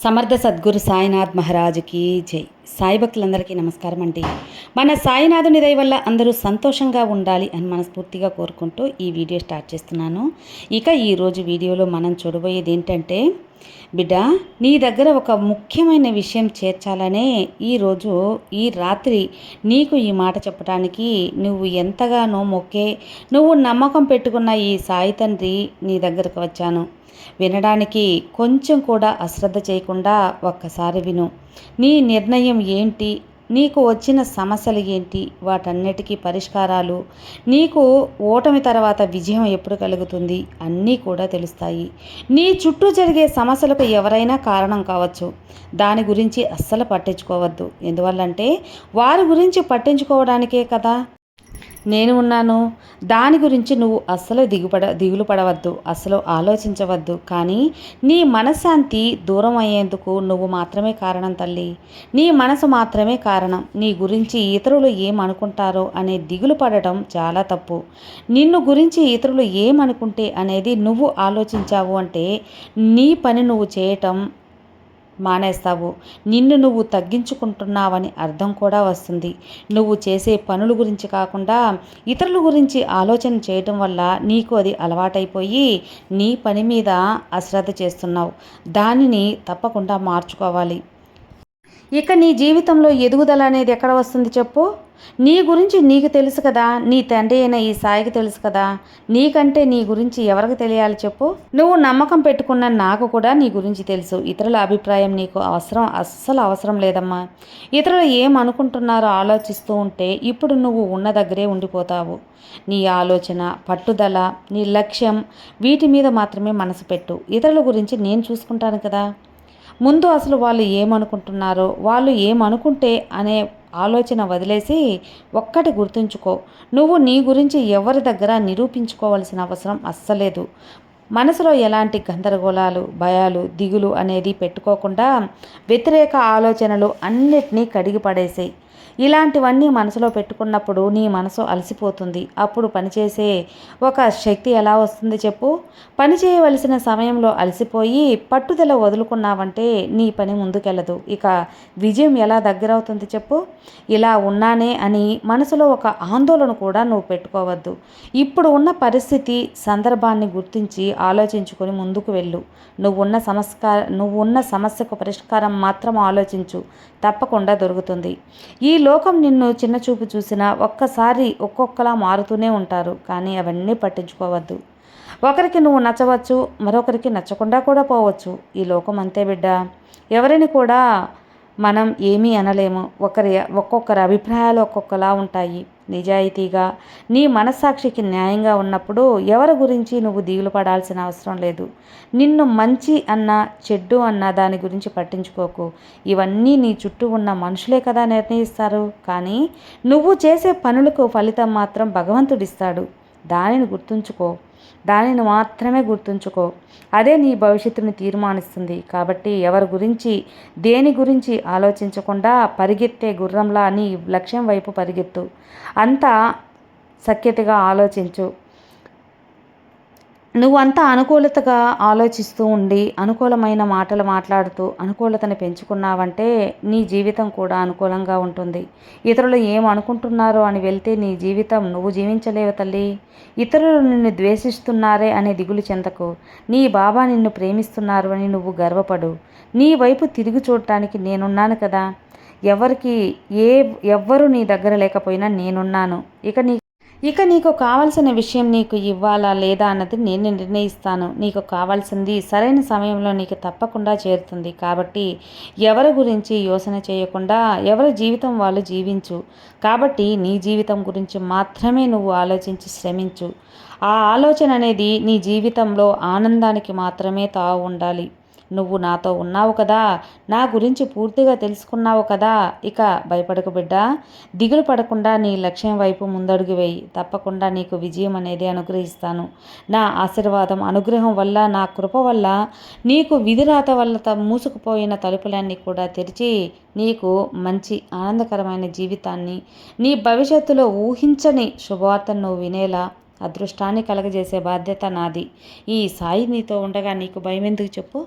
సమర్థ సద్గురు సాయినాథ్ మహారాజుకి జై. సాయి భక్తులందరికీ నమస్కారం అండి. మన సాయినాథుని దయ వల్ల అందరూ సంతోషంగా ఉండాలి అని మనస్ఫూర్తిగా కోరుకుంటూ ఈ వీడియో స్టార్ట్ చేస్తున్నాను. ఇక ఈరోజు వీడియోలో మనం చూడబోయేది ఏంటంటే బిడ్డ నీ దగ్గర ఒక ముఖ్యమైన విషయం చేర్చాలనే ఈరోజు ఈ రాత్రి నీకు ఈ మాట చెప్పడానికి నువ్వు ఎంతగానో మొక్కే నువ్వు నమ్మకం పెట్టుకున్న ఈ సాయి తండ్రి నీ దగ్గరకు వచ్చాను. వినడానికి కొంచెం కూడా అశ్రద్ధ చేయకుండా ఒక్కసారి విను. నీ నిర్ణయం ఏంటి? నీకు వచ్చిన సమస్యలు ఏంటి? వాటన్నిటికీ పరిష్కారాలు. నీకు ఓటమి తర్వాత విజయం ఎప్పుడు కలుగుతుంది? అన్నీ కూడా తెలుస్తాయి. నీ చుట్టూ జరిగే సమస్యలకు ఎవరైనా కారణం కావచ్చు. దాని గురించి అస్సలు పట్టించుకోవద్దు. ఎందువల్లంటే వారి గురించి పట్టించుకోవడానికే కదా. నేను ఉన్నాను. దాని గురించి నువ్వు అస్సలు దిగుపడ దిగులు పడవద్దు అస్సలు ఆలోచించవద్దు. కానీ నీ మనశ్శాంతి దూరం అయ్యేందుకు నువ్వు మాత్రమే కారణం తల్లి. నీ మనసు మాత్రమే కారణం. నీ గురించి ఇతరులు ఏమనుకుంటారో అనే దిగులు పడటం చాలా తప్పు. నిన్ను గురించి ఇతరులు ఏమనుకుంటే అనేది నువ్వు ఆలోచించావు అంటే నీ పని నువ్వు చేయటం మానేస్తావు. నిన్ను నువ్వు తగ్గించుకుంటున్నావని అర్థం కూడా వస్తుంది. నువ్వు చేసే పనుల గురించి కాకుండా ఇతరుల గురించి ఆలోచన చేయటం వల్ల నీకు అది అలవాటైపోయి నీ పని మీద అశ్రద్ధ చేస్తున్నావు. దానిని తప్పకుండా మార్చుకోవాలి. ఇక నీ జీవితంలో ఎదుగుదల అనేది ఎక్కడ వస్తుంది చెప్పు? నీ గురించి నీకు తెలుసు కదా నీ తండ్రి అయిన ఈ సాయికి తెలుసు కదా నీకంటే నీ గురించి ఎవరికి తెలియాలి చెప్పు? నువ్వు నమ్మకం పెట్టుకున్న నాకు కూడా నీ గురించి తెలుసు. ఇతరుల అభిప్రాయం నీకు అవసరం అస్సలు అవసరం లేదమ్మా. ఇతరులు ఏమనుకుంటున్నారో ఆలోచిస్తూ ఉంటే ఇప్పుడు నువ్వు ఉన్న దగ్గరే ఉండిపోతావు. నీ ఆలోచన పట్టుదల నీ లక్ష్యం వీటి మీద మాత్రమే మనసు పెట్టు. ఇతరుల గురించి నేను చూసుకుంటాను కదా. ముందు అసలు వాళ్ళు ఏమనుకుంటున్నారో వాళ్ళు ఏమనుకుంటే అనే ఆలోచన వదిలేసి ఒక్కటి గుర్తుంచుకో. నువ్వు నీ గురించి ఎవరి దగ్గర నిరూపించుకోవాల్సిన అవసరం అస్సలేదు. మనసులో ఎలాంటి గందరగోళాలు భయాలు దిగులు అనేది పెట్టుకోకుండా వ్యతిరేక ఆలోచనలు అన్నిటినీ కడిగి పడేసాయి ఇలాంటివన్నీ మనసులో పెట్టుకున్నప్పుడు నీ మనసు అలసిపోతుంది. అప్పుడు పనిచేసే ఒక శక్తి ఎలా వస్తుంది చెప్పు. పని చేయవలసిన సమయంలో అలసిపోయి పట్టుదల వదులుకున్నావంటే నీ పని ముందుకెళ్ళదు ఇక విజయం ఎలా దగ్గరవుతుంది చెప్పు. ఇలా ఉన్నానే అని మనసులో ఒక ఆందోళన కూడా నువ్వు పెట్టుకోవద్దు. ఇప్పుడు ఉన్న పరిస్థితి సందర్భాన్ని గుర్తించి ఆలోచించుకొని ముందుకు వెళ్ళు. నువ్వున్న సంస్కారం నువ్వు ఉన్న సమస్యకు పరిష్కారం మాత్రం ఆలోచించు. తప్పకుండా దొరుకుతుంది. ఈ లోకం నిన్ను చిన్న చూపు చూసినా ఒక్కసారి ఒక్కొక్కలా మారుతూనే ఉంటారు కానీ అవన్నీ పట్టించుకోవద్దు. ఒకరికి నువ్వు నచ్చవచ్చు మరొకరికి నచ్చకుండా కూడా పోవచ్చు. ఈ లోకం అంతే బిడ్డ. ఎవరిని కూడా మనం ఏమీ అనలేము. ఒకరి ఒక్కొక్కరి అభిప్రాయాలు ఒక్కొక్కలా ఉంటాయి. నిజాయితీగా నీ మనస్సాక్షికి న్యాయంగా ఉన్నప్పుడు ఎవరి గురించి నువ్వు దిగులు పడాల్సిన అవసరం లేదు. నిన్ను మంచి అన్న చెడ్డు అన్న దాని గురించి పట్టించుకోకు. ఇవన్నీ నీ చుట్టూ ఉన్న మనుషులే కదా నిర్ణయిస్తారు. కానీ నువ్వు చేసే పనులకు ఫలితం మాత్రం భగవంతుడిస్తాడు. దానిని గుర్తుంచుకో. దానిని మాత్రమే గుర్తుంచుకో. అదే నీ భవిష్యత్తుని తీర్మానిస్తుంది. కాబట్టి ఎవరి గురించి దేని గురించి ఆలోచించకుండా పరిగెత్తే గుర్రంలా నీ లక్ష్యం వైపు పరిగెత్తు. అంతా సఖ్యతగా ఆలోచించు. నువ్వు అంతా అనుకూలతగా ఆలోచిస్తూ ఉండి అనుకూలమైన మాటలు మాట్లాడుతూ అనుకూలతను పెంచుకున్నావంటే నీ జీవితం కూడా అనుకూలంగా ఉంటుంది. ఇతరులు ఏం అనుకుంటున్నారో అని వెళ్తే నీ జీవితం నువ్వు జీవించలేవు తల్లి. ఇతరులు నిన్ను ద్వేషిస్తున్నారే అనే దిగులు చెందకు. నీ బాబా నిన్ను ప్రేమిస్తున్నారు అని నువ్వు గర్వపడు. నీ వైపు తిరిగి చూడటానికి నేనున్నాను కదా. ఎవరికి ఏ ఎవ్వరు నీ దగ్గర లేకపోయినా నేనున్నాను. ఇక నీ ఇక నీకు కావాల్సిన విషయం నీకు ఇవ్వాలా లేదా అన్నది నేను నిర్ణయిస్తాను. నీకు కావాల్సింది సరైన సమయంలో నీకు తప్పకుండా చేరుతుంది. కాబట్టి ఎవరి గురించి యోచన చేయకుండా ఎవరి జీవితం వాళ్ళు జీవించు. కాబట్టి నీ జీవితం గురించి మాత్రమే నువ్వు ఆలోచించి శ్రమించు. ఆ ఆలోచన అనేది నీ జీవితంలో ఆనందానికి మాత్రమే తావు ఉండాలి. నువ్వు నాతో ఉన్నావు కదా నా గురించి పూర్తిగా తెలుసుకున్నావు కదా ఇక భయపడకు బిడ్డ. దిగులు పడకుండా నీ లక్ష్యం వైపు ముందడుగు వేయి. తప్పకుండా నీకు విజయం అనేది అనుగ్రహిస్తాను. నా ఆశీర్వాదం అనుగ్రహం వల్ల నా కృప వల్ల నీకు విధిరాత వల్ల మూసుకుపోయిన తలుపులన్నీ కూడా తెరిచి నీకు మంచి ఆనందకరమైన జీవితాన్ని నీ భవిష్యత్తులో ఊహించని శుభవార్తను నువ్వు వినేలా అదృష్టాన్ని కలగజేసే బాధ్యత నాది. ఈ సాయి నీతో ఉండగా నీకు భయం ఎందుకు చెప్పు?